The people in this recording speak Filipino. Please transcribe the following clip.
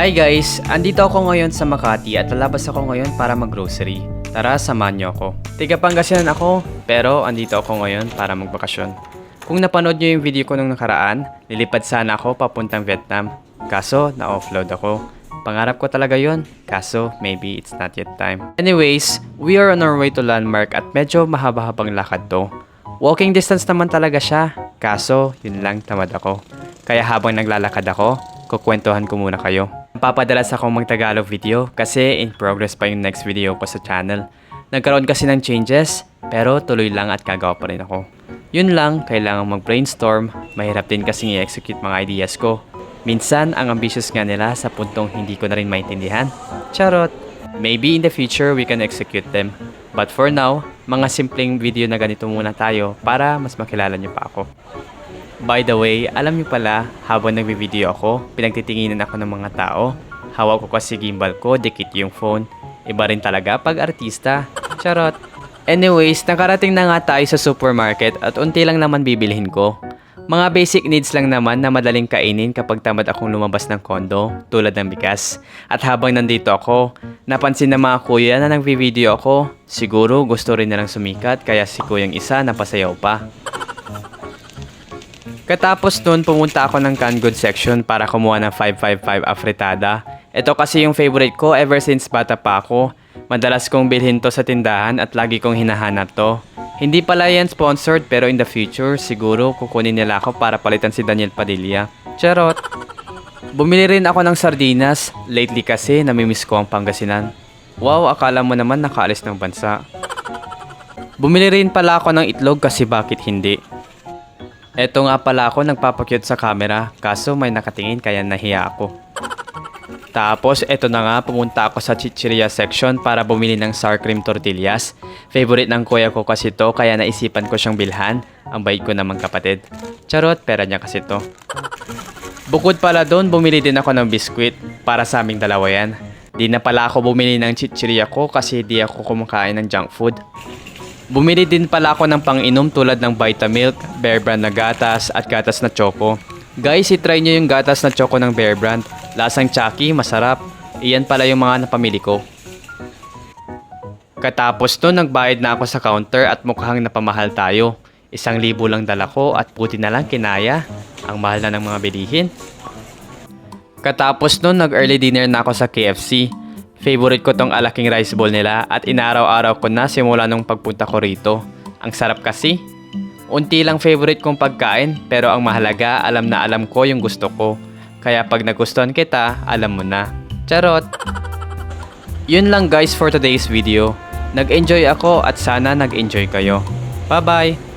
Hi guys! Andito ako ngayon sa Makati at lalabas ako ngayon para mag-grocery. Tara, samahan niyo ako. Tiga Pangasinan ako, pero andito ako ngayon para magbakasyon. Kung napanood niyo yung video ko nung nakaraan, lilipad sana ako papuntang Vietnam. Kaso, na-offload ako. Pangarap ko talaga yon, kaso maybe it's not yet time. Anyways, we are on our way to Landmark at medyo mahaba-habang lakad to. Walking distance naman talaga siya, kaso yun lang tamad ako. Kaya habang naglalakad ako, kukwentuhan ko muna kayo. Papadalas akong mag-Tagalog video kasi in progress pa yung next video ko sa channel. Nagkaroon kasi ng changes, pero tuloy lang at gagawa pa rin ako. Yun lang, kailangan mag-brainstorm, mahirap din kasing i-execute mga ideas ko. Minsan, ang ambitious nga nila sa puntong hindi ko na rin maintindihan. Charot! Maybe in the future we can execute them. But for now, mga simpleng video na ganito muna tayo para mas makilala niyo pa ako. By the way, alam niyo pala, habang nagbi-video ako, pinagtitinginan ako ng mga tao. Hawak ko kasi gimbal ko, dikit yung phone. Iba rin talaga pag artista. Charot. Anyways, nakarating na nga tayo sa supermarket at unti lang naman bibilhin ko. Mga basic needs lang naman na madaling kainin kapag tamad akong lumabas ng kondo, tulad ng bigas. At habang nandito ako, napansin ng mga kuya na nagvi-video ako. Siguro gusto rin nilang sumikat kaya si kuyang isa napasayaw pa. Katapos nun, pumunta ako ng canned goods section para kumuha ng 555 afritada. Ito kasi yung favorite ko ever since bata pa ako. Madalas kong bilhin to sa tindahan at lagi kong hinahanap to. Hindi pala yan sponsored pero in the future siguro kukunin nila ako para palitan si Daniel Padilla. Charot! Bumili rin ako ng sardinas. Lately kasi namimiss ko ang Pangasinan. Wow, akala mo naman nakaalis ng bansa. Bumili rin pala ako ng itlog kasi bakit hindi. Eto nga pala ako nagpapakyut sa camera, kaso may nakatingin kaya nahiya ako. Tapos eto na nga pumunta ako sa chichiria section para bumili ng sour cream tortillas. Favorite ng kuya ko kasi to kaya naisipan ko siyang bilhan. Ang bait ko naman kapatid. Charot, pera niya kasi to. Bukod pala doon, bumili din ako ng biskwit para sa aming dalawa yan. Di na pala ako bumili ng chichiria ko kasi di ako kumakain ng junk food. Bumili din pala ako ng pang-inom tulad ng Vitamilk, Bear Brand na gatas at gatas na choco. Guys, itry nyo yung gatas na choco ng Bear Brand. Lasang chucky, masarap. Iyan pala yung mga napamili ko. Katapos nun, nagbayad na ako sa counter at mukhang napamahal tayo. Isang libo lang dala ko at puti na lang kinaya. Ang mahal na ng mga bilihin. Katapos nun, nag-early dinner na ako sa KFC. Favorite ko tong alaking rice bowl nila at inaraw-araw ko na simula nung pagpunta ko rito. Ang sarap kasi. Unti lang favorite kong pagkain pero ang mahalaga alam na alam ko yung gusto ko. Kaya pag nagustuhan kita, alam mo na. Charot! Yun lang guys for today's video. Nag-enjoy ako at sana nag-enjoy kayo. Bye-bye!